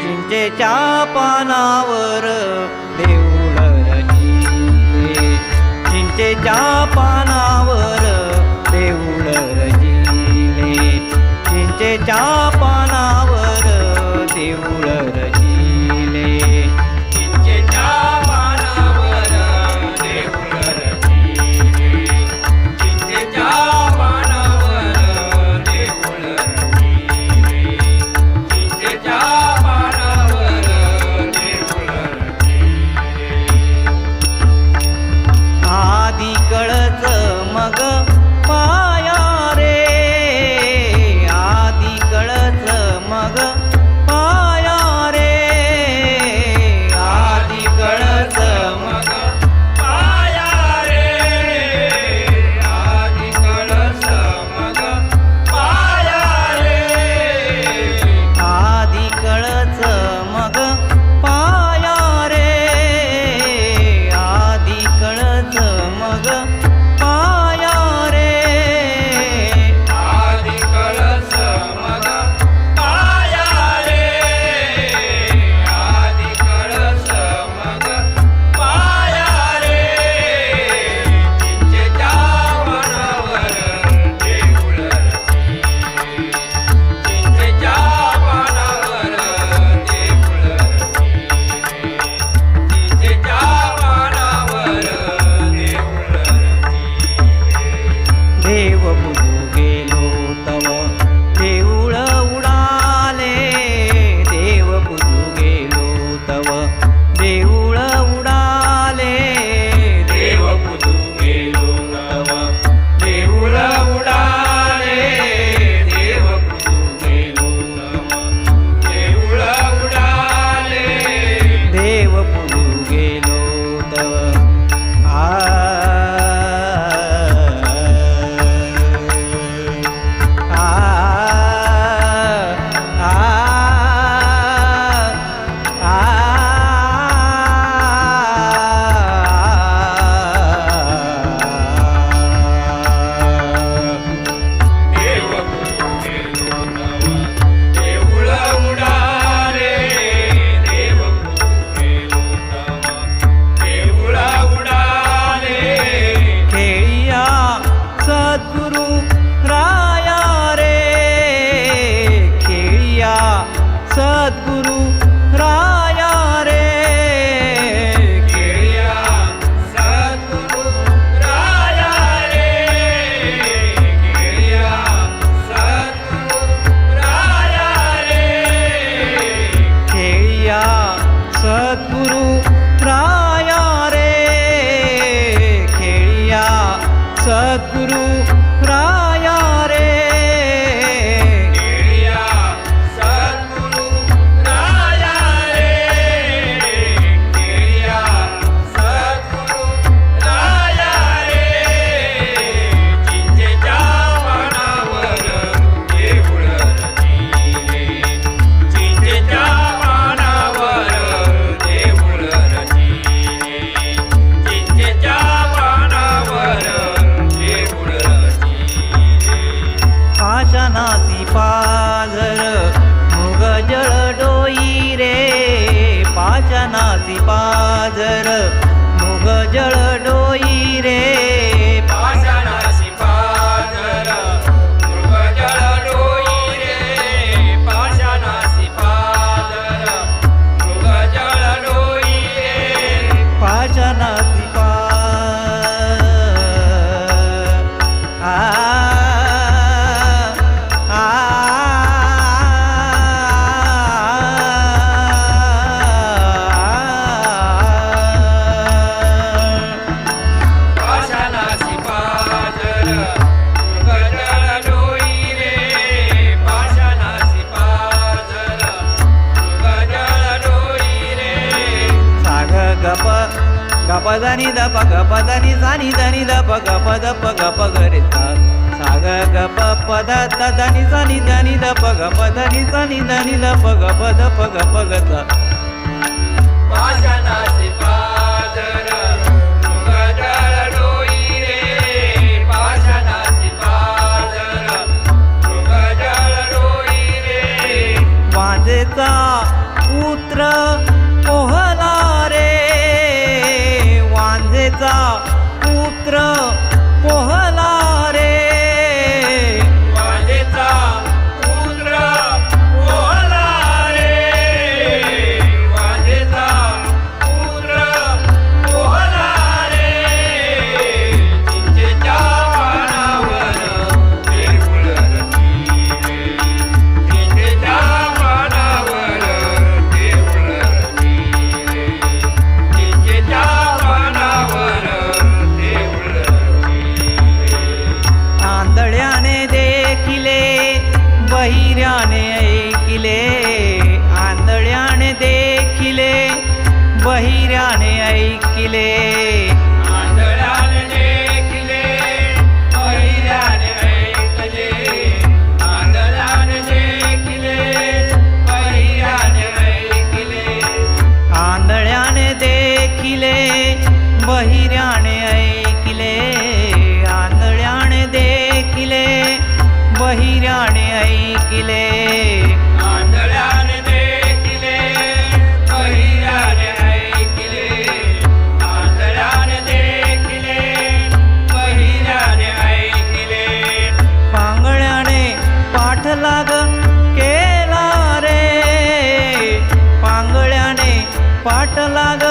चिंचेच्या पानावर देऊळरची. चिंचेच्या पानावर देऊळरजिले चिंचेच्या पानावर देऊळरची. ಮಗ गपदनी दप गपदनी सानी धनी दप गप प गप गरे साग गप पद तदनी सनी धनी दप गप धनी सनी धनी दप गप दप गप गत पाशनाचे पादर वाजेचा पुत्र बहिऱ्याने ऐकिले. आंधळ्याने देखिले बहिऱ्याने ऐकिले. आंधळ्याने देखिले बहिऱ्याने ऐकिले. पाट लाग